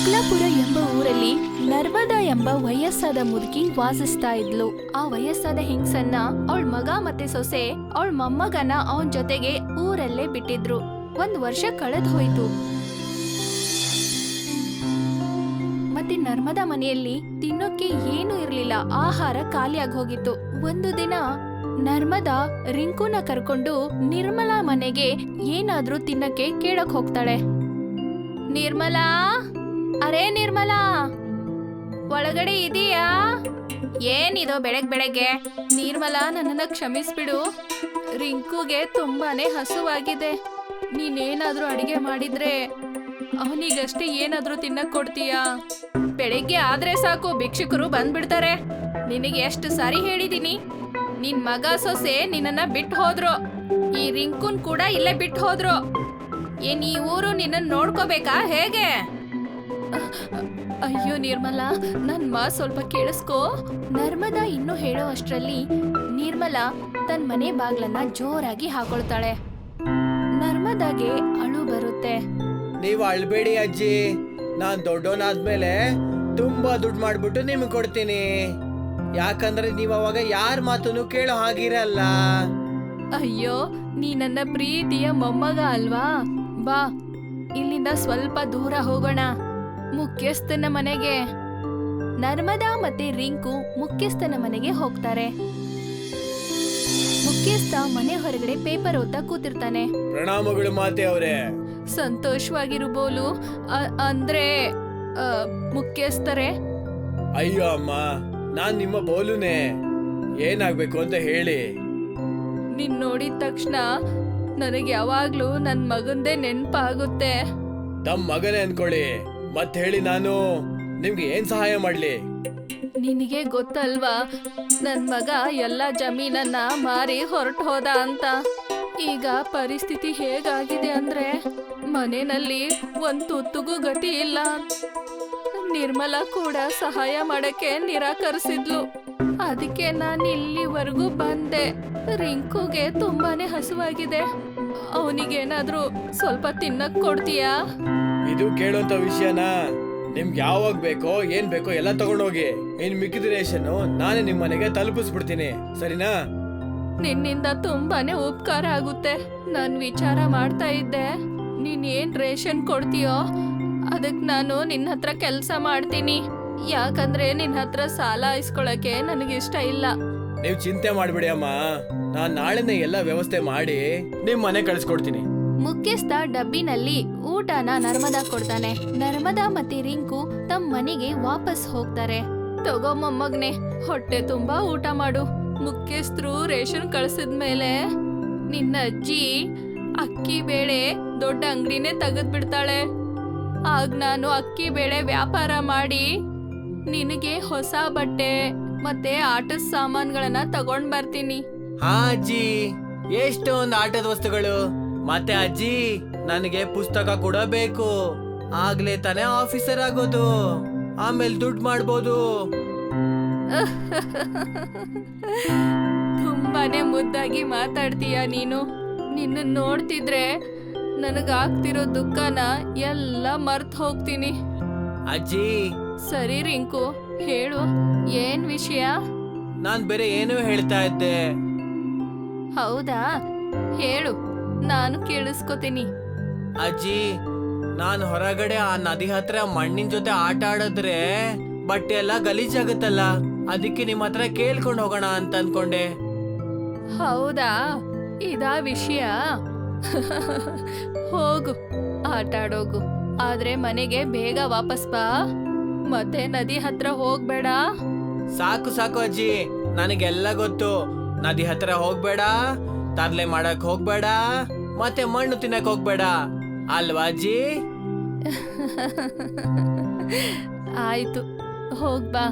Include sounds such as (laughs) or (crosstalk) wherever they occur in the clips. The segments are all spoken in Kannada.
ಮಗ್ಲಾಪುರ ಎಂಬ ಊರಲ್ಲಿ ನರ್ಮದಾ ಎಂಬ ವಯಸ್ಸಾದ ಮುದುಕಿ ವಾಸಿಸ್ತಾ ಇದ್ಲು. ಆ ವಯಸ್ಸಾದ ಹಿಂಗ್ಸನ್ನ ಅವಳ ಮಗ ಮತ್ತೆ ಸೊಸೆ, ಅವಳ ಮೊಮ್ಮಗನ ಅವನ್ ಜೊತೆಗೆ ಊರಲ್ಲೇ ಬಿಟ್ಟಿದ್ರು. ಒಂದ್ ವರ್ಷ ಕಳೆದ್ ಹೋಯ್ತು. ಮತ್ತೆ ನರ್ಮದಾ ಮನೆಯಲ್ಲಿ ತಿನ್ನೋಕೆ ಏನೂ ಇರ್ಲಿಲ್ಲ. ಆಹಾರ ಖಾಲಿಯಾಗಿ ಹೋಗಿತ್ತು. ಒಂದು ದಿನ ನರ್ಮದಾ ರಿಂಕುನ ಕರ್ಕೊಂಡು ನಿರ್ಮಲಾ ಮನೆಗೆ ಏನಾದ್ರೂ ತಿನ್ನಕ್ಕೆ ಕೇಳಕ್ ಹೋಗ್ತಾಳೆ. ನಿರ್ಮಲಾ! ಅರೇ ನಿರ್ಮಲಾ, ಒಳಗಡೆ ಇದೀಯಾ? ಏನಿದು ಬೆಳಗ್ ಬೆಳಗ್ಗೆ. ನಿರ್ಮಲಾ, ನನ್ನನ್ನ ಕ್ಷಮಿಸ್ಬಿಡು. ರಿಂಕುಗೆ ತುಂಬಾನೇ ಹಸುವಾಗಿದೆ. ನೀನೇನಾದ್ರೂ ಅಡಿಗೆ ಮಾಡಿದ್ರೆ ಅವನಿಗಷ್ಟೇ ಏನಾದರೂ ತಿನ್ನಕ್ ಕೊಡ್ತೀಯಾ? ಬೆಳಿಗ್ಗೆ ಆದ್ರೆ ಸಾಕು, ಭಿಕ್ಷುಕರು ಬಂದ್ಬಿಡ್ತಾರೆ. ನಿನಗೆ ಎಷ್ಟು ಸಾರಿ ಹೇಳಿದೀನಿ. ನಿನ್ ಮಗ ಸೊಸೆ ನಿನ್ನನ್ನ ಬಿಟ್ಟು ಹೋದ್ರು. ಈ ರಿಂಕುನ್ ಕೂಡ ಇಲ್ಲೇ ಬಿಟ್ಟು ಹೋದ್ರು. ಏನ್ ಈ ಊರು ನಿನ್ನ ನೋಡ್ಕೋಬೇಕಾ? ಹೇಗೆ? ಅಯ್ಯೋ ನಿರ್ಮಲಾ ನನ್ನ ಮಾ ಸ್ವಲ್ಪ ಕೇಳಿಸ್ಕೋ. ನರ್ಮದಾ ಇನ್ನು ಹೇಳೋ ಅಷ್ಟರಲ್ಲಿ ನಿರ್ಮಲಾ ತನ್ನ ಮನೆ ಬಾಗ್ಲನ್ನ ಜೋರಾಗಿ ಹಾಕೊಳ್ತಾಳೆ. ನರ್ಮದಾಗೆ ಅಳು ಬರುತ್ತೆ. ನೀವು ಅಳ್ಬೇಡಿ ಅಜ್ಜಿ. ನಾನ್ ದೊಡ್ಡೋನಾದ್ಮೇಲೆ ತುಂಬಾ ದುಡ್ಡು ಮಾಡ್ಬಿಟ್ಟು ನಿಮ್ಗೆ ಕೊಡ್ತೀನಿ. ಯಾಕಂದ್ರೆ ನೀವ್ ಅವಾಗ ಯಾರ ಮಾತನ್ನು ಕೇಳೋ ಹಾಗಿರಲ್ಲ. ಅಯ್ಯೋ ನೀ ನನ್ನ ಪ್ರೀತಿಯ ಮೊಮ್ಮಗ ಅಲ್ವಾ? ಬಾ ಇಲ್ಲಿಂದ ಸ್ವಲ್ಪ ದೂರ ಹೋಗೋಣ. ಮುಖ್ಯಸ್ಥನ ಮನೆಗೆ. ನರ್ಮದಾ ಮತ್ತೆ ರಿಂಕು ಮುಖ್ಯಸ್ಥನ ಮನೆಗೆ ಹೋಗ್ತಾರೆ. ಮುಖ್ಯಸ್ಥ ಮನೆ ಹೊರಗಡೆ ಪೇಪರ್ ಓದ್ತಾ ಕೂತಿರ್ತಾನೆ. ಪ್ರಣಾಮಗಳು ಮಾತೆ ಅವರೇ. ಸಂತೋಷವಾಗಿರಬಹುದು ಅಂದ್ರೆ ಆ, ಮುಖ್ಯಸ್ಥರೇ? ಅಯ್ಯೋ ಅಮ್ಮ ನಾನ್ ನಿಮ್ಮ ಬೋಲುನೇ. ಏನಾಗ್ಬೇಕು ಅಂತ ಹೇಳಿ. ನಿನ್ ನೋಡಿದ ತಕ್ಷಣ ನನಗೆ ಯಾವಾಗ್ಲೂ ನನ್ ಮಗಂದೇ ನೆನ್ಪಾಗುತ್ತೆ. ತಮ್ಮ ಮಗನೇ ಅನ್ಕೊಳ್ಳಿ. ಮತ್ ಹೇಳಿ ನಾನು, ನಿಮ್ಗೆ ಏನ್ ಸಹಾಯ ಮಾಡ್ಲಿ? ನಿನಗೆ ಗೊತ್ತಲ್ವಾ, ನನ್ ಮಗ ಎಲ್ಲ ಜಮೀನನ್ನ ಮಾರಿ ಹೊರಟು ಹೋದ ಅಂತ. ಈಗ ಪರಿಸ್ಥಿತಿ ಹೇಗಾಗಿದೆ ಅಂದ್ರೆ ಮನೆಯಲ್ಲಿ ಒಂದ್ ತುತ್ತುಗೂ ಗತಿ ಇಲ್ಲ. ನಿರ್ಮಲಾ ಕೂಡ ಸಹಾಯ ಮಾಡಕ್ಕೆ ನಿರಾಕರಿಸಿದ್ಲು. ಅದಕ್ಕೆ ನಾನು ಇಲ್ಲಿವರೆಗೂ ಬಂದೆ. ರಿಂಕುಗೆ ತುಂಬಾನೇ ಹಸುವಾಗಿದೆ. ಅವನಿಗೇನಾದ್ರೂ ಸ್ವಲ್ಪ ತಿನ್ನಕ್ ಕೊಡ್ತೀಯಾ? ಇದು ಕೇಳುವಂತ ವಿಷಯನ? ನಿಮ್ಗೆ ಯಾವಾಗ ಬೇಕೋ ಏನ್ ಬೇಕೋ ಎಲ್ಲ ತಗೊಂಡೋಗಿ. ಇನ್ ಮಿಕ್ಕಿದ ರೇಷನ್ ನಾನೇ ನಿಮ್ ಮನೆಗೆ ತಲುಪಿಸ್ಬಿಡ್ತೀನಿ. ಸರಿನಾ? ನಿನ್ನಿಂದ ತುಂಬಾನೇ ಉಪಕಾರ ಆಗುತ್ತೆ. ನಾನು ವಿಚಾರ ಮಾಡ್ತಾ ಇದ್ದೆ. ನೀನ್ ಏನ್ ರೇಷನ್ ಕೊಡ್ತೀಯೋ ಅದಕ್ ನಾನು ನಿನ್ನ ಹತ್ರ ಕೆಲಸ ಮಾಡ್ತೀನಿ. ಯಾಕಂದ್ರೆ ನಿನ್ನ ಹತ್ರ ಸಾಲ ಇಸ್ಕೊಳಕ್ಕೆ ಇಷ್ಟ ಇಲ್ಲ. ನೀವು ಚಿಂತೆ ಮಾಡ್ಬಿಡಿ ಅಮ್ಮ. ನಾನ್ ನಾಳೆನೆ ಎಲ್ಲ ವ್ಯವಸ್ಥೆ ಮಾಡಿ ನಿಮ್ ಮನೆ ಕಳಿಸ್ಕೊಡ್ತೀನಿ. ಮುಖ್ಯಸ್ಥ ಡಬ್ಬಿನಲ್ಲಿ ಊಟನ ನರ್ಮದಾ ಕೊಡ್ತಾನೆ. ನರ್ಮದಾ ಮತ್ತೆ ರಿಂಕು ತಮ್ಮ ಮನೆಗೆ ವಾಪಸ್ ಹೋಗ್ತಾರೆ. ತಗೋ ಮೊಮ್ಮಗ್ನೆ, ಹೊಟ್ಟೆ ತುಂಬಾ ಊಟ ಮಾಡು. ಮುಖ್ಯಸ್ಥರು ರೇಷನ್ ಕಳ್ಸಿದ್ಮೇಲೆ ನಿನ್ನ ಅಜ್ಜಿ ಅಕ್ಕಿ ಬೇಳೆ ದೊಡ್ಡ ಅಂಗಡಿನೇ ತೆಗೆದ್ ಬಿಡ್ತಾಳೆ ಆಗ ನಾನು ಅಕ್ಕಿ ಬೇಳೆ ವ್ಯಾಪಾರ ಮಾಡಿ ನಿನಗೆ ಹೊಸ ಬಟ್ಟೆ ಮತ್ತೆ ಆಟದ ಸಾಮಾನುಗಳನ್ನ ತಗೊಂಡ್ ಬರ್ತೀನಿ. ಹಾ ಅಜ್ಜಿ, ಎಷ್ಟೊಂದು ಆಟದ ವಸ್ತುಗಳು. ಮತ್ತೆ ಅಜ್ಜಿ ನನಗೆ ಪುಸ್ತಕ ಕೂಡ ಬೇಕು. ಆಗ್ಲೇ ತಾನೇ ಆಫೀಸರ್ ಆಗೋದು. ಆಮೇಲೆ ದುಡ್ಡು ಮಾಡ್ಬೋದು. (laughs) ತುಂಬಾನೇ ಮುದ್ದಾಗಿ ಮಾತಾಡ್ತೀಯ ನೀನು. ನಿನ್ನ ನೋಡ್ತಿದ್ರೆ ನನಗಾಗ್ತಿರೋ ದುಃಖನ ಎಲ್ಲ ಮರ್ತ್ ಹೋಗ್ತೀನಿ. ಅಜ್ಜಿ. ಸರಿ ರಿಂಕು ಹೇಳು ಏನ್ ವಿಷಯ? ನಾನ್ ಬೇರೆ ಏನೋ ಹೇಳ್ತಾ ಇದ್ದೆ. ಹೌದಾ? ಹೇಳು. ನಾನು ಕೇಳಿಸ್ಕೊತೀನಿ. ಅಜ್ಜಿ ನಾನು ಹೊರಗಡೆ ಆ ನದಿ ಹತ್ರ ಮಣ್ಣಿನ ಜೊತೆ ಆಟ ಆಡಿದ್ರೆ ಬಟ್ಟೆ ಎಲ್ಲ ಗಲೀಜಾಗುತ್ತಲ್ಲ? ಅದಕ್ಕೆ ನಿಮ್ಮ ಹತ್ರ ಕೇಳ್ಕೊಂಡು ಹೋಗೋಣ ಅಂತ ಅನ್ಕೊಂಡೆ. ಹೌದಾ? ಇದಾ ವಿಷಯ? ಹೋಗು ಆಟ ಆಡೋಗು. ಆದ್ರೆ ಮನೆಗೆ ಬೇಗ ವಾಪಸ್ ಬಾ. ಮತ್ತೆ ನದಿ ಹತ್ರ ಹೋಗ್ಬೇಡ. ಸಾಕು ಸಾಕು ಅಜ್ಜಿ. ನನಗೆಲ್ಲ ಗೊತ್ತು. ನದಿ ಹತ್ರ ಹೋಗ್ಬೇಡ. ತರ್ಲೆ ಮಾಡಕ್ ಹೋಗ್ಬೇಡ ಮತ್ತೆ ಮಣ್ಣು ತಿನ್ನಕ್ ಹೋಗ್ಬೇಡ ಅಲ್ವಾ ಅಜ್ಜಿ? (laughs) ಆಯ್ತು ಹೋಗ್ಬಾ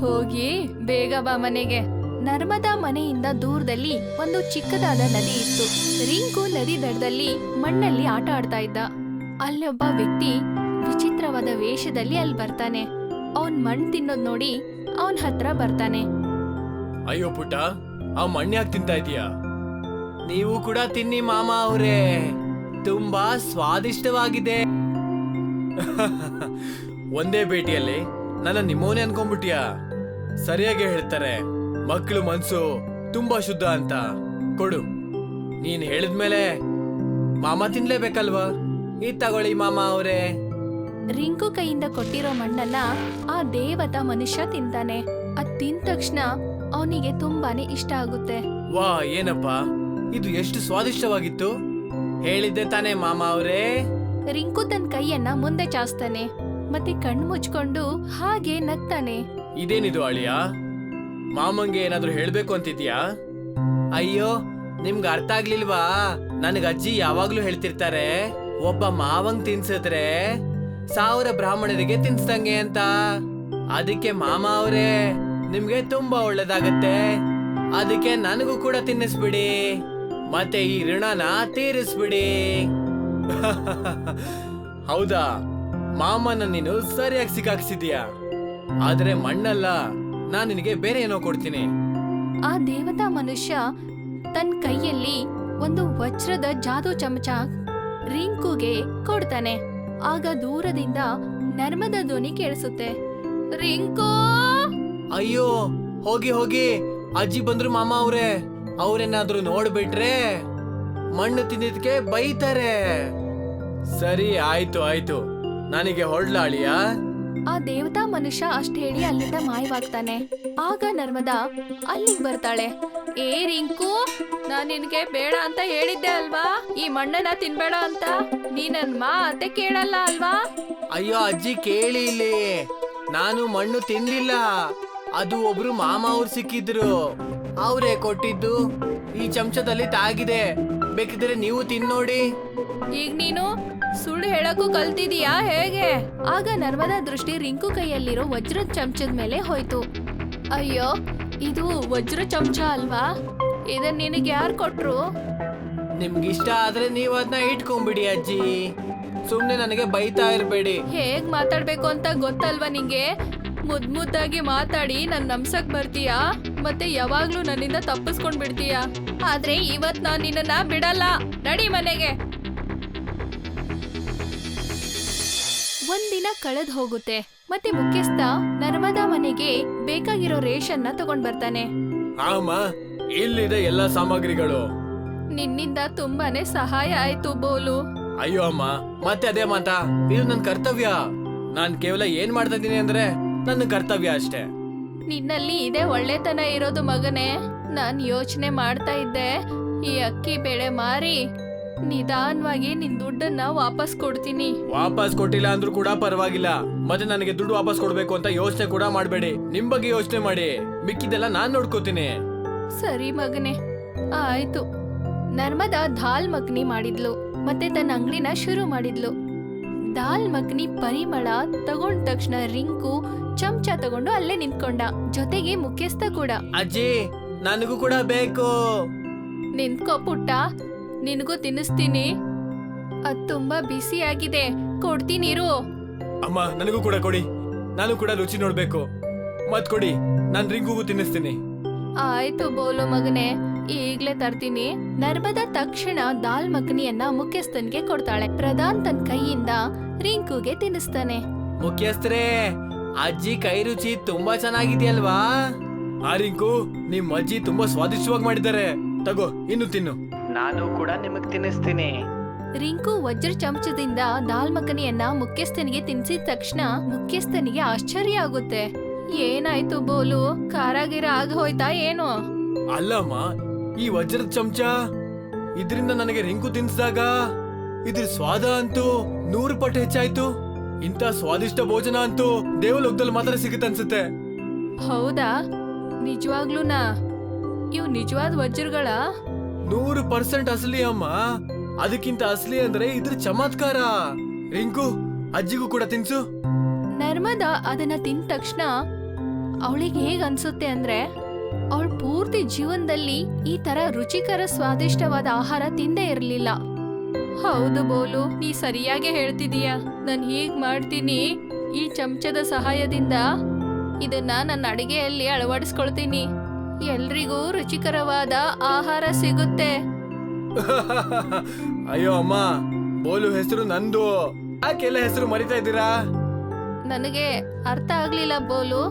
ಹೋಗಿ ಬೇಗ ಬಾ ಮನೆಗೆ. ನರ್ಮದಾ ಮನೆಯಿಂದ ದೂರದಲ್ಲಿ ಒಂದು ಚಿಕ್ಕದಾದ ನದಿ ಇತ್ತು. ರಿಂಕು ನದಿ ದಡದಲ್ಲಿ ಮಣ್ಣಲ್ಲಿ ಆಟ ಆಡ್ತಾ ಇದ್ದ. ಅಲ್ಲೊಬ್ಬ ಒಬ್ಬ ವ್ಯಕ್ತಿ ವಿಚಿತ್ರವಾದ ವೇಷದಲ್ಲಿ ಅಲ್ಲಿ ಬರ್ತಾನೆ. ಅವನ್ ಮಣ್ಣು ತಿನ್ನೋದ್ ನೋಡಿ ಅವನ್ ಹತ್ರ ಬರ್ತಾನೆ. ಅಯ್ಯೋ ಪುಟ್ಟ ಆ ಮಣ್ಣು ಯಾಕೆ ತಿಂತಾ ಇದೀಯಾ? ನೀವು ಕೂಡ ತಿನ್ನಿ ಮಾಮ ಅವರೇ. ತುಂಬಾ ಸ್ವಾದಿಷ್ಟವಾಗಿದೆ. (laughs) ಒಂದೇ ಭೇಟಿಯಲ್ಲಿ ನನ್ನ ನಿಮೋನೆ ಅನ್ಕೊಂಡ್ಬಿಟ್ಯಾ? ಸರಿಯಾಗಿ ಹೇಳ್ತಾರೆ. ಮಕ್ಕಳು ಮನ್ಸು ತುಂಬಾ ಶುದ್ಧ ಅಂತ. ಕೊಡು. ನೀನ್ ಹೇಳಿದ್ಮೇಲೆ ಮಾಮ ತಿನ್ಲೇಬೇಕಲ್ವಾ? ಈ ತಗೊಳ್ಳಿ ಮಾಮ ಅವರೇ. ರಿಂಕು ಕೈಯಿಂದ ಕೊಟ್ಟಿರೋ ಮಣ್ಣನ್ನ ಆ ದೇವತ ಮನುಷ್ಯ ತಿಂತಾನೆ. ಅದ್ ತಿಂದ ತಕ್ಷಣ ಅವನಿಗೆ ತುಂಬಾನೇ ಇಷ್ಟ ಆಗುತ್ತೆ. ವಾ ಏನಪ್ಪ? ಇದು ಎಷ್ಟು ಸ್ವಾದಿಷ್ಟವಾಗಿತ್ತು? ಹೇಳಿದ್ದೆ ತಾನೇ ಮಾಮ ಅವರೇ. ರಿಂಕು ತನ್ನ ಕೈಯನ್ನ ಮುಂದೆ ಚಾಸ್ತಾನೆ ಮತ್ತೆ ಕಣ್ಣು ಮುಚ್ಕೊಂಡು ಹಾಗೆ ನಗ್ತಾನೆ. ಇದೇನಿದು ಅಳಿಯ? ಮಾಮಂಗೆ ಏನಾದ್ರೂ ಹೇಳ್ಬೇಕು ಅಂತಿದ್ಯಾ? ಅಯ್ಯೋ ನಿಮ್ಗೆ ಅರ್ಥ ಆಗ್ಲಿಲ್ವಾ? ನನಗೆ ಅಜ್ಜಿ ಯಾವಾಗ್ಲೂ ಹೇಳ್ತಿರ್ತಾರೆ ಒಬ್ಬ ಮಾವಂಗ್ ತಿನ್ಸಿದ್ರೆ ಸಾವಿರ ಬ್ರಾಹ್ಮಣರಿಗೆ ತಿನ್ಸ್ದಂಗೆ ಅಂತ. ಅದಕ್ಕೆ ಮಾಮ ಅವರೇ ನಿಮ್ಗೆ ತುಂಬಾ ಒಳ್ಳೇದಾಗತ್ತೆ. ಅದಕ್ಕೆ ನನಗೂ ಕೂಡ ತಿನ್ನಿಸ್ಬಿಡಿ. ಮತ್ತೆ ಈ ಋಣನ ತೀರಿಸ್ಬಿಡಿ. (laughs) ಹೌದಾ? ಮಾಮನ ನೀನು ಸರಿಯಾಗಿ ಸಿಕ್ಕಾಕ್ಸಿದ್ಯಾ ಆದ್ರೆ ಮಣ್ಣಲ್ಲ ನಾನು ನಿನಗೆ ಬೇರೆ ಏನೋ ಕೊಡ್ತೀನಿ. ಆ ದೇವತಾ ಮನುಷ್ಯ ತನ್ನ ಕೈಯಲ್ಲಿ ಒಂದು ವಜ್ರದ ಜಾದೂ ಚಮಚ ರಿಂಕುಗೆ ಕೊಡ್ತಾನೆ. ಆಗ ದೂರದಿಂದ ನರ್ಮದ ಧ್ವನಿ ಕೇಳಿಸುತ್ತೆ. ರಿಂಕು! ಅಯ್ಯೋ ಹೋಗಿ ಹೋಗಿ. ಅಜ್ಜಿ ಬಂದ್ರು ಮಾಮ ಅವ್ರೆ. ಅವ್ರೇನಾದ್ರೂ ನೋಡ್ಬಿಟ್ರೆ ಮಣ್ಣು ತಿಂದಿದ್ಕೆ ಬೈತಾರೆ. ಸರಿ ಆಯ್ತು ಆಯ್ತು. ನನಗೆ ಹೊಳ್ಳಾಳಿಯ? ಆ ದೇವತಾ ಮನುಷ್ಯ ಅಷ್ಟ್ ಹೇಳಿ ಅಲ್ಲಿಂದ ಮಾಯವಾಗ್ತಾನೆ. ಆಗ ನರ್ಮದಾ ಅಲ್ಲಿಗ್ ಬರ್ತಾಳೆ. ಏ ರಿಂಕು ನಾನ್ ನಿನ್ಗೆ ಬೇಡ ಅಂತ ಹೇಳಿದ್ದೆ ಅಲ್ವಾ? ಈ ಮಣ್ಣನ್ನ ತಿನ್ಬೇಡ ಅಂತ? ನೀ ನನ್ ಮಾತೆ ಕೇಳಲ್ಲ ಅಲ್ವಾ? ಅಯ್ಯೋ ಅಜ್ಜಿ ಕೇಳಿ ಇಲ್ಲಿ ನಾನು ಮಣ್ಣು ತಿನ್ಲಿಲ್ಲ. ಅದು ಒಬ್ರು ಮಾಮ ಅವ್ರು ಸಿಕ್ಕಿದ್ರು. ಅವರೇ ಕೊಟ್ಟಿದ್ದು ಈ ಚಮಚದಲ್ಲಿ ತಾಗಿದೆ. ಬೇಕಿದ್ರೆ ನೀವು ತಿನ್ನೋಡಿ. ಈಗ ನೀನು ಸುಳ್ಳು ಹೇಳಕ್ಕೂ ಕಲ್ತಿದೀಯಾ? ಹೇಗೆ? ಆಗ ನರ್ಮದಾ ದೃಷ್ಟಿ ರಿಂಕು ಕೈಯಲ್ಲಿರೋ ವಜ್ರದ ಚಮಚದ ಮೇಲೆ ಹೋಯ್ತು. ಅಯ್ಯೋ ಇದು ವಜ್ರ ಚಮಚ ಅಲ್ವಾ? ಇದನ್ನ ನಿನಗೆ ಯಾರು ಕೊಟ್ರು? ನಿಮ್ಗಿಷ್ಟ ಆದ್ರೆ ನೀವು ಅದನ್ನ ಇಟ್ಕೊಂಬಿಡಿ ಅಜ್ಜಿ. ಸುಮ್ನೆ ನನಗೆ ಬೈತಾ ಇರಬೇಡಿ. ಹೇಗ್ ಮಾತಾಡ್ಬೇಕು ಅಂತ ಗೊತ್ತಲ್ವಾ ನಿಂಗೆ? ಮುದ್ ಮುದ್ದಾಗಿ ಮಾತಾಡಿ ನನ್ ನಮ್ಸಕ್ ಬರ್ತೀಯಾ? ಮತ್ತೆ ಯಾವಾಗ್ಲೂ ನನ್ನಿಂದ ತಪ್ಪಿಸ್ಕೊಂಡ್ ಬಿಡ್ತೀಯಾ? ಆದ್ರೆ ಇವತ್ ನಾನ್ ನಿನ್ನನ್ನ ಬಿಡಲ್ಲ. ನಡಿ ಮನೆಗೆ. ಒಂದಿನ ಕಳೆದ್ ಹೋಗುತ್ತೆ. ಮತ್ತೆ ಮುಖ್ಯಸ್ಥ ನರ್ಮದಾ ಮನೆಗೆ ಬೇಕಾಗಿರೋ ರೇಷನ್ನ ತಗೊಂಡ್ ಬರ್ತಾನೆ. ಆಮ ಇಲ್ಲಿದೆ ಎಲ್ಲ ಸಾಮಗ್ರಿಗಳು. ನಿನ್ನಿಂದ ತುಂಬಾನೇ ಸಹಾಯ ಆಯ್ತು ಬೋಲು. ಅಯ್ಯೋ ಅಮ್ಮ ಮತ್ತೆ ಅದೇ ಮಾತಾ? ಇದು ನನ್ನ ಕರ್ತವ್ಯ. ನಾನ್ ಕೇವಲ ಏನ್ ಮಾಡ್ತಾ ಇದೀನಿ ಅಂದ್ರೆ ನನ್ನ ಕರ್ತವ್ಯ ಅಷ್ಟೇ. ನಿನ್ನಲ್ಲಿ ಇದೇ ಒಳ್ಳೆತನ ಇರೋದು ಮಗನೇ. ನಾನ್ ಯೋಚನೆ ಮಾಡ್ತಾ ಇದ್ದೆ. ಈ ಅಕ್ಕಿ ಬೆಳೆ ಮಾರಿ ನಿಧಾನವಾಗಿ ನಿನ್ ದುಡ್ಡನ್ನ ವಾಪಸ್ ಕೊಡ್ತೀನಿ. ವಾಪಸ್ ಕೊಟ್ಟಿಲ್ಲ ಅಂದ್ರೂ ಕೂಡ ಪರವಾಗಿಲ್ಲ. ಮತ್ತೆ ನನಗೆ ದುಡ್ಡು ವಾಪಸ್ ಕೊಡ್ಬೇಕು ಅಂತ ಯೋಚನೆ ಕೂಡ ಮಾಡಬೇಡಿ. ನಿಮ್ ಬಗ್ಗೆ ಯೋಚನೆ ಮಾಡಿ. ಮಿಕ್ಕಿದೆಲ್ಲ ನಾನ್ ನೋಡ್ಕೋತೀನಿ. ಸರಿ ಮಗನೇ. ಆಯ್ತು. ನರ್ಮದಾ ದಾಲ್ ಮಗ್ನಿ ಮಾಡಿದ್ಲು. ಮತ್ತೆ ತನ್ನ ಅಂಗಡಿನ ಶುರು ಮಾಡಿದ್ಲು. ದಾಲ್ ಮಗ್ನಿ ಪರಿಮಳ ತಗೊಂಡ ತಕ್ಷಣ ರಿಂಕು ಚಮಚ ತಗೊಂಡು ಅಲ್ಲೇ ನಿಂತ್ಕೊಂಡ. ಜೊತೆಗೆ ಮುಖ್ಯಸ್ಥ ಕೂಡ. ಅಜ್ಜಿ ನನಗೂ ಕೂಡ ಬೇಕು. ನಿಂತ್ಕೋ ಪುಟ್ಟ. ನಿನಗೂ ತಿನ್ನಿಸ್ತೀನಿ. ಅದ್ ತುಂಬಾ ಬಿಸಿಯಾಗಿದೆ ಕೊಡ್ತೀನಿರು ಅಮ್ಮ ನನಗೂ ಕೂಡ ಕೊಡಿ. ನಾನು ಕೂಡ ರುಚಿ ನೋಡ್ಬೇಕು. ಮತ್ ಕೊಡಿ ನಾನು ರಿಂಗುಗೂ ತಿನ್ನಿಸ್ತೀನಿ. ಆಯ್ತು ಬೋಲು ಮಗನೆ. ಈಗ್ಲೇ ತರ್ತೀನಿ. ನರ್ಮದಾ ತಕ್ಷಣ ದಾಲ್ ಮಖನಿಯನ್ನ ಮುಖ್ಯಸ್ಥನ್ಗೆ ಕೊಡ್ತಾಳೆ. ಪ್ರಧಾನ್ ತನ್ನ ಕೈಯಿಂದ ರಿಂಕುಗೆ ತಿನ್ನಿಸ್ತಾನೆ. ಮುಖ್ಯಸ್ಥರೇ ಅಜ್ಜಿ ಕೈ ರುಚಿ ತುಂಬಾ ಚೆನ್ನಾಗಿದೆಯಲ್ವಾ? ಆ ರಿಂಕು ನಿಮ್ ಅಜ್ಜಿ ತುಂಬಾ ಸ್ವಾದಿಷ್ಟವಾಗಿ ಮಾಡಿದ್ದಾರೆ. ತಗೋ ಇನ್ನು ತಿನ್ನು. ನಾನು ಕೂಡ ನಿಮಗ್ ತಿನ್ನಿಸ್ತೀನಿ. ರಿಂಕು ವಜ್ರ ಚಮಚದಿಂದ ದಾಲ್ ಮಖನಿಯನ್ನ ಮುಖ್ಯಸ್ಥನಿಗೆ ತಿನ್ಸಿದ ತಕ್ಷಣ ಮುಖ್ಯಸ್ಥನಿಗೆ ಆಶ್ಚರ್ಯ ಆಗುತ್ತೆ. ಏನಾಯ್ತು ಬೋಲು? ಕಾರಾಗಿರ ಆಗ ಹೋಯ್ತಾ ಏನು? ಅಲ್ಲಮ್ಮ ಈ ವಜ್ರದ ಚಮಚ? ಇದರಿಂದ ನನಗೆ ರಿಂಕು ತಿನ್ಸಿದಾಗ ಇದ್ರ ಸ್ವಾದ ಅಂತೂ ನೂರು ಪಟ್ಟು ಹೆಚ್ಚಾಯ್ತು. ಇಂಥ ಸ್ವಾದಿಷ್ಟ ಭೋಜನ ಅಂತೂ ದೇವಲೋಕದಲ್ಲಿ ಮಾತ್ರ ಸಿಗುತ್ತೆ ಅನ್ಸುತ್ತೆ. ಹೌದಾ? ನಿಜವಾಗ್ಲೂನಾ ಇವು ನಿಜವಾದ ವಜ್ರಗಳ? ನೂರು ಪರ್ಸೆಂಟ್ ಅಸಲಿ ಅಮ್ಮ. ಅದಕ್ಕಿಂತ ಅಸಲಿ ಅಂದ್ರೆ ಇದ್ರ ಚಮತ್ಕಾರ. ರಿಂಕು ಅಜ್ಜಿಗೂ ಕೂಡ ತಿನ್ಸು. ನರ್ಮದಾ ಅದನ್ನ ತಿಂದ ತಕ್ಷಣ ಅವಳಿಗೆ ಹೇಗ್ ಅನ್ಸುತ್ತೆ ಅಂದ್ರೆ ಅವಳ ಪೂರ್ತಿ ಜೀವನದಲ್ಲಿ ಈ ತರ ರುಚಿಕರ ಸ್ವಾದಿಷ್ಟವಾದ ಆಹಾರ ತಿಂದೇ ಇರ್ಲಿಲ್ಲ. ಹೌದು ಬೋಲು ನೀ ಸರಿಯಾಗಿ ಹೇಳ್ತಿದೀಯ. ನಾನು ಹೀಗೆ ಮಾಡ್ತೀನಿ. ಈ ಚಮಚದ ಸಹಾಯದಿಂದ ಇದನ್ನ ನನ್ನ ಅಡಿಗೆಯಲ್ಲಿ ಅಳವಡಿಸ್ಕೊಳ್ತೀನಿ. ಎಲ್ರಿಗೂ ರುಚಿಕರವಾದ ಆಹಾರ ಸಿಗುತ್ತೆ. (laughs) ಅಯ್ಯೋ ಅಮ್ಮ ಬೋಲು ಹೆಸರು ನಂದು. ಯಾಕೆಲ್ಲ ಹೆಸರು ಮರಿತಾ ಇದ್ದೀರಾ? ನನಗೆ ಅರ್ಥ ಆಗ್ಲಿಲ್ಲ ಬೋಲು.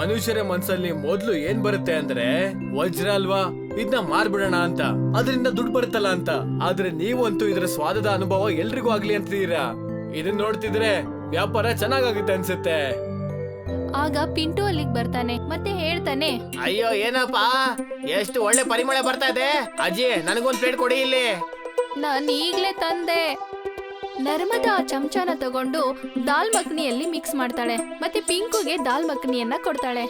ಮನುಷ್ಯರ ಮನ್ಸಲ್ಲಿ ಮೊದ್ಲು ಏನ್ ಬರುತ್ತೆ ಅಂದ್ರೆ ವಜ್ರ ಅಲ್ವಾ? ಇದನ್ನ ಮಾರ್ಬಿಡೋಣ ಅಂತ. ಅದರಿಂದ ದುಡ್ಡು ಬರುತ್ತಲ್ಲ ಅಂತ. ಆದ್ರೆ ನೀವಂತೂ ಇದರ ಸ್ವಾದದ ಅನುಭವ ಎಲ್ರಿಗೂ ಆಗ್ಲಿ ಅಂತಿದ್ದೀರಾ? ಇದನ್ನ ನೋಡ್ತಿದ್ರೆ ವ್ಯಾಪಾರ ಚೆನ್ನಾಗಾಗುತ್ತೆ ಅನ್ಸುತ್ತೆ. ಆಗ ಪಿಂಟು ಅಲ್ಲಿಗೆ ಬರ್ತಾನೆ ಮತ್ತೆ ಹೇಳ್ತಾನೆ. ಅಯ್ಯೋ ಏನಪ್ಪಾ? ಎಷ್ಟು ಒಳ್ಳೆ ಪರಿಮಳ ಬರ್ತಾ ಇದೆ. ಅಜ್ಜಿ ನನಗೊಂದು ಪ್ಲೇಟ್ ಕೊಡಿ ಇಲ್ಲಿ. ನಾನು ಈಗ್ಲೇ ತಂದೆ. ನರ್ಮದಾ ಆ ಚಮಚನ ತಗೊಂಡು ದಾಲ್ ಮಖನಿಯಲ್ಲಿ ಮಿಕ್ಸ್ ಮಾಡ್ತಾಳೆ ಮತ್ತೆ ಪಿಂಕುಗೆ ದಾಲ್ ಮಖನಿಯನ್ನ ಕೊಡ್ತಾಳೆ.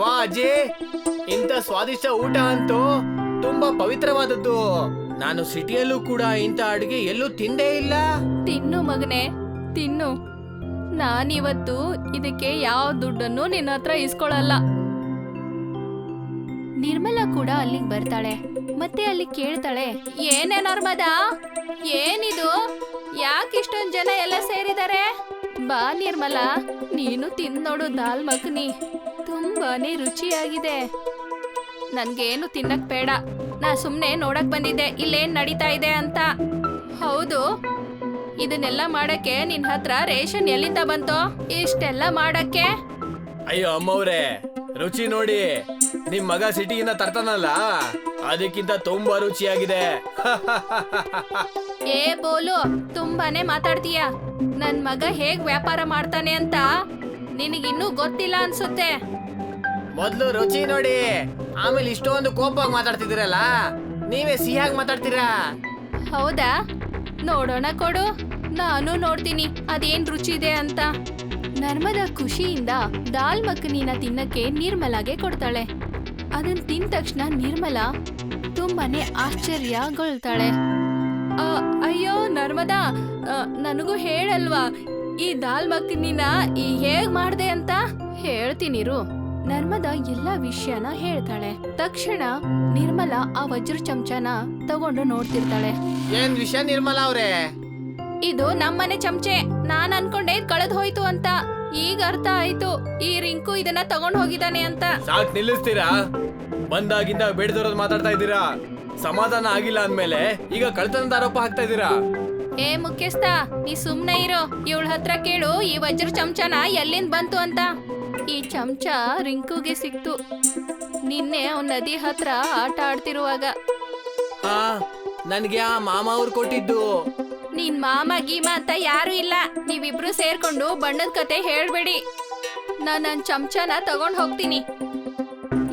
ವಾ ಅಜ್ಜಿ. ಇಂಥ ಸ್ವಾದಿಷ್ಟ ಊಟ ಅಂತೂ ತುಂಬಾ ಪವಿತ್ರವಾದದ್ದು. ನಾನು ಸಿಟಿಯಲ್ಲೂ ಕೂಡ ಇಂಥ ಅಡುಗೆ ಎಲ್ಲೂ ತಿಂದೇ ಇಲ್ಲ. ತಿನ್ನು ಮಗನೆ, ತಿನ್ನು. ನಾನಿವತ್ತು ಇದಕ್ಕೆ ಯಾವ ದುಡ್ಡನ್ನು ನಿನ್ನ ಹತ್ರ ಇಸ್ಕೊಳಲ್ಲ. ನಿರ್ಮಲಾ ಕೂಡ ಅಲ್ಲಿಗೆ ಬರ್ತಾಳೆ. ಮತ್ತೆ ಅಲ್ಲಿ ಕೇಳ್ತಾಳೆ, ಏನೇ ನರ್ಮದಾ? ಏನಿದು? ಯಾಕೆ ಇಷ್ಟೊಂದ್ ಜನ ಎಲ್ಲ ಸೇರಿದ್ದಾರೆ ಬಾ ನಿರ್ಮಲಾ, ನೀನು ತಿಂದ್ ನೋಡು ದಾಲ್ ಮಖನಿ. ತುಂಬಾನೇ ರುಚಿಯಾಗಿದೆ. ನನ್ಗೇನು ತಿನ್ನಕ್ ಬೇಡ. ನಾ ಸುಮ್ನೆ ನೋಡಕ್ ಬಂದಿದ್ದೆ. ಇಲ್ಲೇನ್ ನಡೀತಾ ಇದೆ ಅಂತ. ಹೌದು. ಇದನ್ನೆಲ್ಲ ಮಾಡಕ್ಕೆ ನಿನ್ ಹತ್ರ ರೇಷನ್ ಎಲ್ಲಿಂದ ಬಂತೋ? ಇಷ್ಟೆಲ್ಲ ಮಾಡಕ್ಕೆ? ಅಯ್ಯೋ ಅಮ್ಮವ್ರೆ ರುಚಿ ನೋಡಿ. ನಿಮ್ ಮಗ ಸಿಟಿಯಿಂದ ತರ್ತಾನಲ್ಲ? ಅದಕ್ಕಿಂತ ತುಂಬಾ ರುಚಿಯಾಗಿದೆ. ಏ ಬೋಲು ತುಂಬಾನೇ ಮಾತಾಡ್ತೀಯ. ನನ್ ಮಗ ಹೇಗ್ ವ್ಯಾಪಾರ ಮಾಡ್ತಾನೆ ಅಂತ? ನಿನಗಿನ್ನೂ ಗೊತ್ತಿಲ್ಲ ಅನ್ಸುತ್ತೆ. ಮೊದ್ಲು ರುಚಿ ನೋಡಿ. ಆಮೇಲೆ ಇಷ್ಟೊಂದು ಕೋಪವಾಗಿ ಮಾತಾಡ್ತಿದ್ದೀರಲ್ಲ ನೀವೇ ಸಿಹಿಯಾಗಿ ಮಾತಾಡ್ತೀರಾ? ಹೌದಾ? ನೋಡೋಣ ಕೊಡು. ನಾನು ನೋಡ್ತೀನಿ ಅದೇನ್ ರುಚಿ ಇದೆ ಅಂತ. ನರ್ಮದ ಖುಷಿಯಿಂದ ದಾಲ್ ಮಕ್ಕನಿನ ತಿನ್ನಕ್ಕೆ ನಿರ್ಮಲಾಗೆ ಕೊಡ್ತಾಳೆ. ಅದನ್ ತಿಂದ ತಕ್ಷಣ ನಿರ್ಮಲಾ ತುಂಬಾನೇ ಆಶ್ಚರ್ಯಗೊಳ್ತಾಳೆ. ಆ, ಅಯ್ಯೋ ನರ್ಮದಾ ನನಗೂ ಹೇಳಲ್ವಾ ಈ ದಾಲ್ ಮಕ್ಕನಿನ ಈ ಹೇಗ್ ಮಾಡ್ದೆ ಅಂತ? ಹೇಳ್ತೀನಿರು ನರ್ಮದಾ ಎಲ್ಲಾ ವಿಷಯನ ಹೇಳ್ತಾಳೆ. ತಕ್ಷಣ ನಿರ್ಮಲಾ ಆ ವಜ್ರ ಚಮಚನ ತಗೊಂಡು ನೋಡ್ತಿರ್ತಾಳೆ. ಏನ್ ವಿಷಯ ನಿರ್ಮಲಾ ಅವ್ರೆ? ಇದು ನಮ್ಮನೆ ಚಮಚೆ. ನಾನ್ ಅನ್ಕೊಂಡೆ ಕಳೆದು ಹೋಯ್ತು ಅಂತ. ಈಗ ಅರ್ಥ ಆಯ್ತು. ಈ ರಿಂಕು ಇದನ್ನ ತಗೊಂಡ್ ಹೋಗಿದ್ದಾನೆ ಅಂತ. ಸಾಕ್ ನಿಲ್ಲಿಸ್ತೀರಾ? ಬಂದಾಗಿಂದ ಬೇಡದವ್ರದ್ ಮಾತಾಡ್ತಾ ಇದ್ದೀರಾ? ಸಮಾಧಾನ ಆಗಿಲ್ಲ ಅಂದ್ಮೇಲೆ ಈಗ ಕಳ್ತನದ ಆರೋಪ ಹಾಕ್ತಾ ಇದ್ದೀರಾ? ಏ ಮುಖ್ಯಸ್ಥ ನೀ ಸುಮ್ನೆ ಇರೋ. ಇವಳ ಹತ್ರ ಕೇಳು ಈ ವಜ್ರ ಚಮಚನ ಎಲ್ಲಿಂದ ಬಂತು ಅಂತ. ಈ ಚಮಚ ರಿಂಕುಗೆ ಸಿಕ್ತು. ನಿನ್ನೆ ಅವ್ನ ನದಿ ಹತ್ರ ಆಟ ಆಡ್ತಿರುವಾಗ. ಹಾ ನನ್ಗೆ ಆ ಮಾಮ ಅವ್ರು ಕೊಟ್ಟಿದ್ದು. ನಿನ್ ಮಾಮ ಗೀಮ ಅಂತ ಯಾರು ಇಲ್ಲ. ನೀವಿಬ್ರು ಸೇರ್ಕೊಂಡು ಬಣ್ಣದ ಕತೆ ಹೇಳ್ಬೇಡಿ. ನಾನು ನನ್ ಚಮಚನ ತಗೊಂಡ್ ಹೋಗ್ತೀನಿ.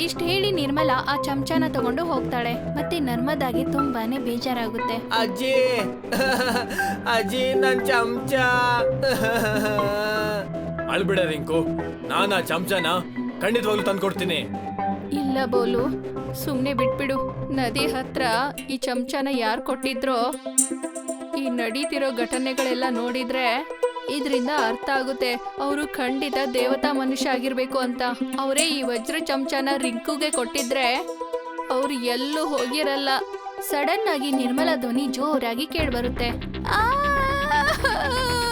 ಇಷ್ಟ ಹೇಳಿ ನಿರ್ಮಲಾ ಆ ಚಮಚನ ತಗೊಂಡು ಹೋಗ್ತಾಳೆ. ಮತ್ತೆ ನರ್ಮದಾಗೆ ತುಂಬಾನೇ ಬೇಜಾರಾಗುತ್ತೆ. ಅಜ್ಜಿ ಅಜ್ಜಿ ನನ್ ಚಮಚ. ಅಳ್ಬಿಡ ರಿಂಕು. ನಾನು ಆ ಚಮಚನ ಖಂಡಿತವಾಗ್ಲೂ ತಂದ್ಕೊಡ್ತೀನಿ. ಇಲ್ಲ ಬೋಲು, ಸುಮ್ನೆ ಬಿಟ್ಬಿಡು. ನದಿ ಹತ್ರ ಈ ಚಮಚನ ಯಾರು ಕೊಟ್ಟಿದ್ರೋ, ಈ ನಡೀತಿರೋ ಘಟನೆಗಳೆಲ್ಲ ನೋಡಿದ್ರೆ ಇದರಿಂದ ಅರ್ಥ ಆಗುತ್ತೆ. ಅವರು ಖಂಡಿತ ದೇವತಾ ಮನುಷ್ಯ ಆಗಿರ್ಬೇಕು ಅಂತ. ಅವರೇ ಈ ವಜ್ರ ಚಮಚನ ರಿಂಕುಗೆ ಕೊಟ್ಟಿದ್ರೆ ಅವ್ರು ಎಲ್ಲೂ ಹೋಗಿರಲ್ಲ. ಸಡನ್ ಆಗಿ ನಿರ್ಮಲ ಧ್ವನಿ ಜೋರಾಗಿ ಕೇಳ್ಬರುತ್ತೆ. ಎಲ್ರೂ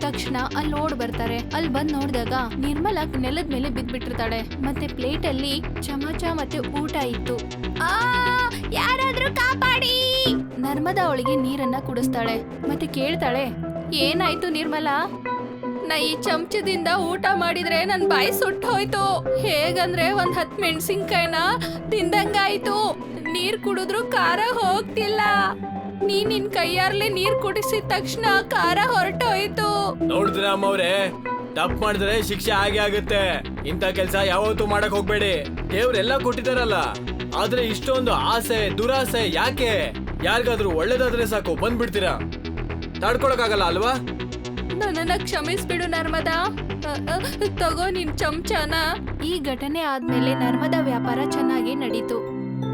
ತಕ್ಷಣ ಅಲ್ಲಿ ಓಡ್ ಬರ್ತಾರೆ. ಅಲ್ಲಿ ಬಂದ್ ನೋಡಿದಾಗ ನಿರ್ಮಲ ನೆಲದ ಮೇಲೆ ಬಿದ್ಬಿಟ್ಟಿರ್ತಾಳೆ. ಮತ್ತೆ ಪ್ಲೇಟ್ ಅಲ್ಲಿ ಚಮಚ ಮತ್ತೆ ಊಟ ಇತ್ತು. ಆ, ಯಾರಾದ್ರೂ ಕಾಪಾಡಿ! ನರ್ಮದಾ ಅವಳಿಗೆ ನೀರನ್ನ ಕುಡಿಸ್ತಾಳೆ. ಮತ್ತೆ ಕೇಳ್ತಾಳೆ, ಏನಾಯ್ತು ನಿರ್ಮಲಾ? ನಾ ಈ ಚಮಚದಿಂದ ಊಟ ಮಾಡಿದ್ರೆ ನನ್ ಬಾಯಿ ಸುಟ್ಟು ಹೋಯ್ತು. ಹೇಗಂದ್ರೆ ಒಂದ್ ಹತ್ ಮೆಣಸಿನ್ಕಾಯಿನ ತಿಂದಂಗಾಯ್ತು. ನೀರ್ ಕುಡಿದ್ರು ಖಾರ ಹೋಗ್ತಿಲ್ಲ. ನೀ ನಿನ್ ಕೈಯಾರ್ಲೆ ನೀರ್ ಕುಡಿಸಿದ ತಕ್ಷಣ ಖಾರ ಹೊರಟೋಯ್ತು. ನೋಡಿದ್ರ ಅಮ್ಮವ್ರೆ? ತಪ್ಪು ಮಾಡಿದ್ರೆ ಶಿಕ್ಷೆ ಹಾಗೆ ಆಗುತ್ತೆ. ಇಂಥ ಕೆಲ್ಸ ಯಾವತ್ತೂ ಮಾಡಕ್ ಹೋಗ್ಬೇಡಿ. ದೇವ್ರೆಲ್ಲ ಕೊಟ್ಟಿದಾರಲ್ಲ ಆದ್ರೆ ಇಷ್ಟೊಂದು ಆಸೆ ದುರಾಸೆ ಯಾಕೆ? ಯಾರಿಗಾದ್ರೂ ಒಳ್ಳೇದಾದ್ರೆ ಸಾಕು ಬಂದ್ಬಿಡ್ತೀರಾ? ತಡ್ಕೊಳಕ್ಕಾಗಲ್ಲ ಅಲ್ವಾ? ನನ್ನನ್ನ ಕ್ಷಮಿಸ್ಬಿಡು ನರ್ಮದಾ. ಅ, ಅ, ತಗೋ ನಿನ್ ಚಮಚನ. ಈ ಘಟನೆ ಆದ್ಮೇಲೆ ನರ್ಮದಾ ವ್ಯಾಪಾರ ಚೆನ್ನಾಗಿ ನಡೀತು.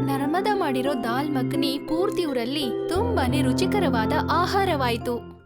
ನರ್ಮದಾ ಮಾಡಿರೋ ದಾಲ್ ಮಖನಿ ಪೂರ್ತಿ ಊರಲ್ಲಿ ತುಂಬಾನೇ ರುಚಿಕರವಾದ ಆಹಾರವಾಯಿತು.